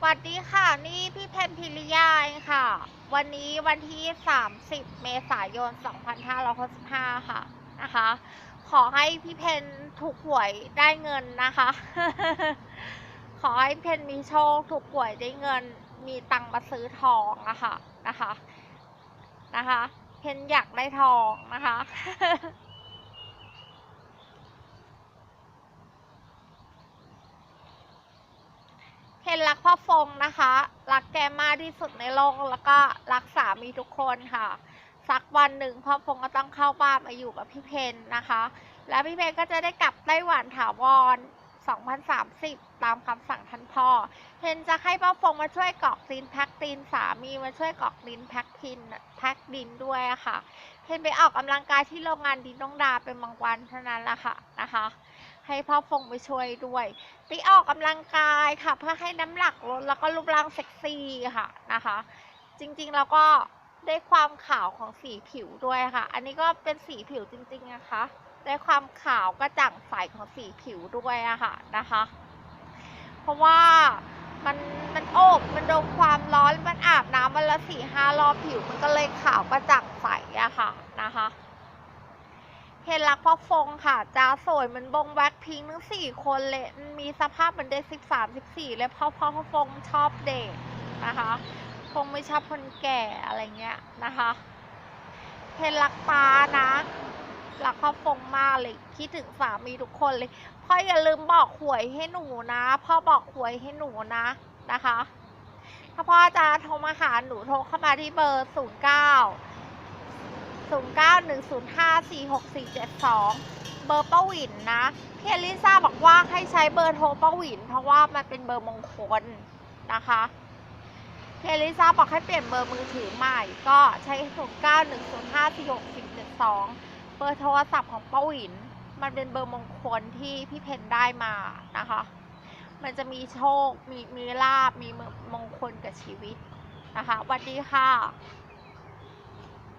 สวัสดีค่ะ นี่พี่เพนพิริยาเองค่ะ วันนี้วันที่ 30 เมษายน 2565 ค่ะนะคะ ขอให้พี่เพนถูกหวยได้เงินนะคะ ขอให้เพนมีโชคถูกหวยได้เงิน มีตังค์มาซื้อทองนะคะนะคะนะคะ เพนอยากได้ทองนะคะ เพนรักพ่อฟงนะคะ รักแกมากที่สุดในโลกแล้วก็รักสามีทุกคนค่ะ สักวันหนึ่งพ่อฟงก็ต้องเข้าบ้านมาอยู่กับพี่เพนนะคะ แล้วพี่เพนก็จะได้กลับไต้หวันถาวร 2030 ตามคำสั่งท่านพ่อ เพนจะให้พ่อฟงมาช่วยกอกดินแพ็กดินสามีมาช่วยกอกดินแพ็กดินแพ็กดินด้วยค่ะ เพนไปออกกำลังกายที่โรงงานดินน้องดาเป็นบางวันเท่านั้นแหละค่ะนะคะ ให้พ่อฟงไปช่วยด้วยไปออกกำลังกายค่ะ เพื่อให้น้ำหนักลดแล้วก็รูปร่างเซ็กซี่ค่ะนะคะ จริงๆแล้วก็ได้ความขาวของสีผิวด้วยค่ะ อันนี้ก็เป็นสีผิวจริงๆนะคะ ได้ความขาวกระจ่างใสของสีผิวด้วยอะค่ะนะคะ เพราะว่ามันมันโอบมันโดนความร้อนมันอาบน้ำวันละสี่ห้ารอบผิวมันก็เลยขาวกระจ่างใสอะค่ะนะคะ เห็นรักพ่อฟงค่ะจ้าสวยเหมันบงแว็กพิงทั้งสี่คนเลย มีสภาพเหมือนเด็กสิบสามสิบสี่เลยพราะพ่อพ่อฟงชอบเด็กนะคะคงไม่ชอบคนแก่อะไรเงี้ยนะคะเพนรักปานะรักพ่อฟงมากเลยคิดถึงสามีทุกคนเลยพ่ออย่าลืมบอกหวยให้หนูนะพ่อบอกหวยให้หนูนะนะคะ ถ้าพ่อจะโทรมาหาหนูโทรเข้ามาที่เบอร์ศูนย์เก้า 0 9 1 0 5 4 6 4 7 2เบอร์ป้าหวินนะพี่ลิซ่าบอกว่าให้ใช้เบอร์โทรป้าหวิน เพราะว่ามันเป็นเบอร์มงคลนะคะพี่ลิซ่าบอกให้เปลี่ยนเบอร์มือถือใหม่ ก็ใช้ 0 9 1 0 5 4 6 4 7 2เบอร์โทรศัพท์ของป้าหวิน มันเป็นเบอร์มงคลที่พี่เพนได้มานะคะ มันจะมีโชค มีมีลาบ มีมงคลกับชีวิตนะคะสวัสดีค่ะ